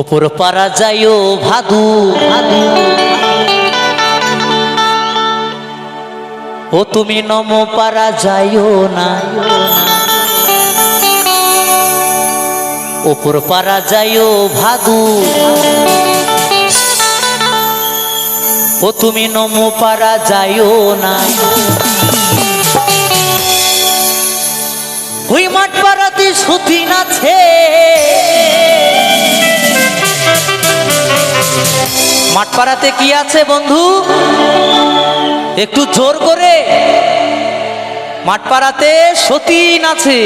ওপর পারা যাইও, ভাদু ভাদু। ও তুমি নম পারা যাইও না। ওপর পারা যাইও, ভাদু। ও তুমি নম পারা যাইও না। ওই মাঠ পাড়াতে সুদিন আছে। মাঠ পাড়াতে কি আছে বন্ধু? একটু জোর করে। মাঠপাড়াতে সতীন আছে।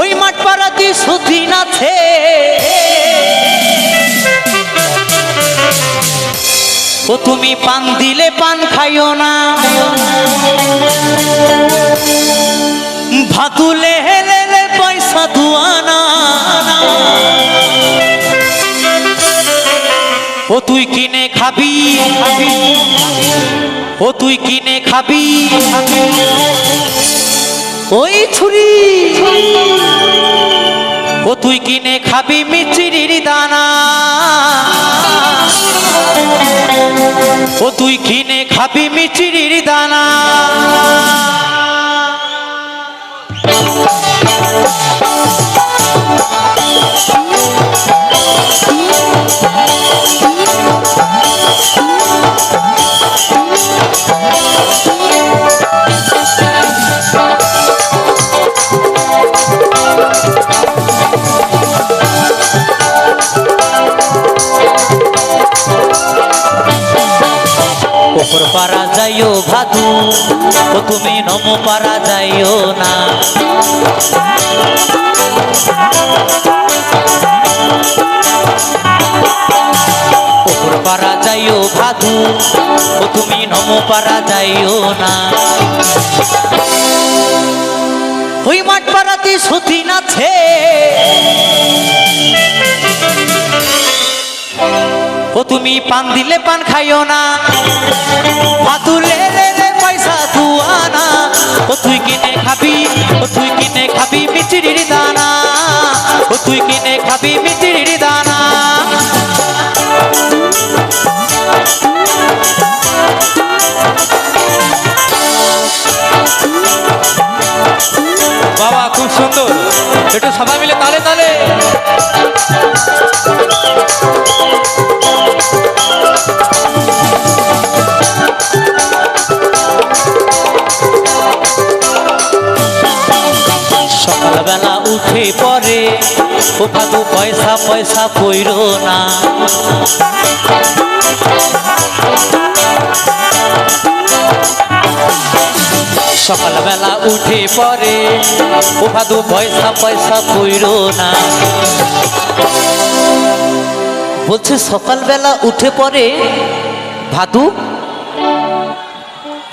ওই মাঠপাড়াতে সতীন আছে। ও তুমি পান দিলে পান খাইও না। ভাতুলে হেলে পয়সা দুয়ানা খাবি? ও তুই কিনে খাবি? ওই ছুরি? ও তুই কিনে খাবি মিচিরির দানা? ও তুই কিনে খাবি মিচিরির দানা? ও তুমি নম পারা যাইও না। ওপর পারা যাইও ভাদু ও তুমি নম পারা যাইও না। ওই মাঠ পাড়াতে সতীন আছে ও তুমি পান দিলে পান খাইও না। ভাতুলে পয়সা দুয়ানা ও তুই কিনে খাবি, ও তুই কিনে খাবি মিচিরির দানা, ও তুই কিনে খাবি মিচিরির দানা। বাবা, খুব সুন্দর। একটু সবাই মিলে তালে তালে। উঠে পরে ও ভাদু পয়সা পয়সা কইর না। সকালবেলা উঠে পরে ও ভাদু পয়সা পয়সা কইর না। বলছে, সকালবেলা উঠে পরে ভাদু?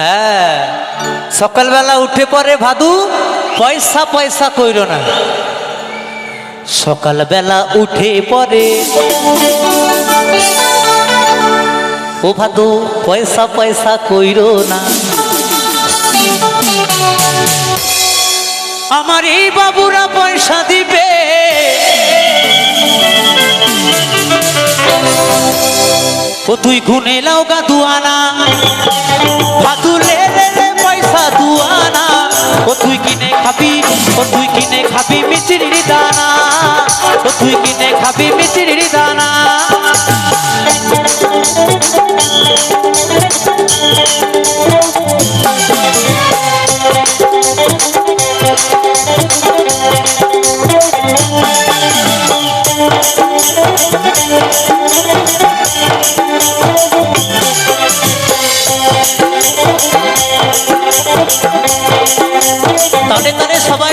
হ্যাঁ সকালবেলা উঠে পরে ভাদু? পয়সা পয়সা কইর না। সকালবেলা উঠে পরে ও ভাদু, পয়সা পয়সা কইর না। আমার এই বাবুরা পয়সা দিবে। ও তুই গুনে লাও গা দুয়ানা। ভাদু লে পয়সা দুয়ানা। ও তুই কিনে খাবি, ও তুই তুই কিনে খাবি মিচিরির দানা তালে তালে সবাই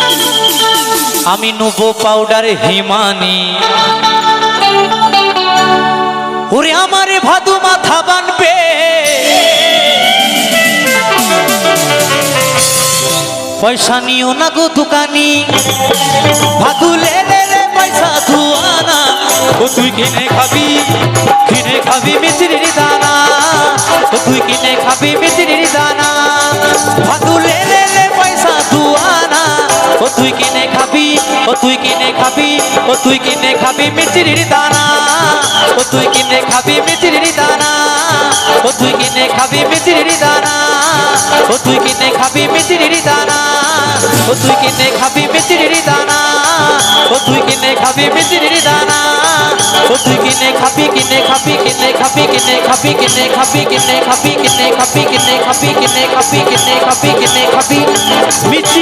আমি নুবো পাউডার হিমানি। ওরে আমারে ভাদু মাথা বানবে। পয়সা নিও না গো দোকানি। ভাদু লে লে লে পয়সা ধুয়ানা। ও তুই কিনে খাবি কিনে খাবি মিশ্রির দানা। ও তুই কিনে খাবি মিশ্রির দানা। ও তুই কিনে খাবি ও তুই কিনে খাবি মিশ্রির দানা ও তুই কিনে খাবি মিশ্রির দানা ও তুই কিনে খাবি মিশ্রির দানা ও তুই কিনে খাবি মিশ্রির দানা ও তুই কিনে খাবি মিশ্রির দানা ও তুই কিনে খাবি মিশ্রির দানা ও তুই কিনে খাবি কিনে খাবি কিনে খাবি কিনে খাবি কিনে খাবি কিনে খাবি কিনে খাবি কিনে খাবি কিনে খাবি কিনে খাবি কিনে খাবি মিষ্টি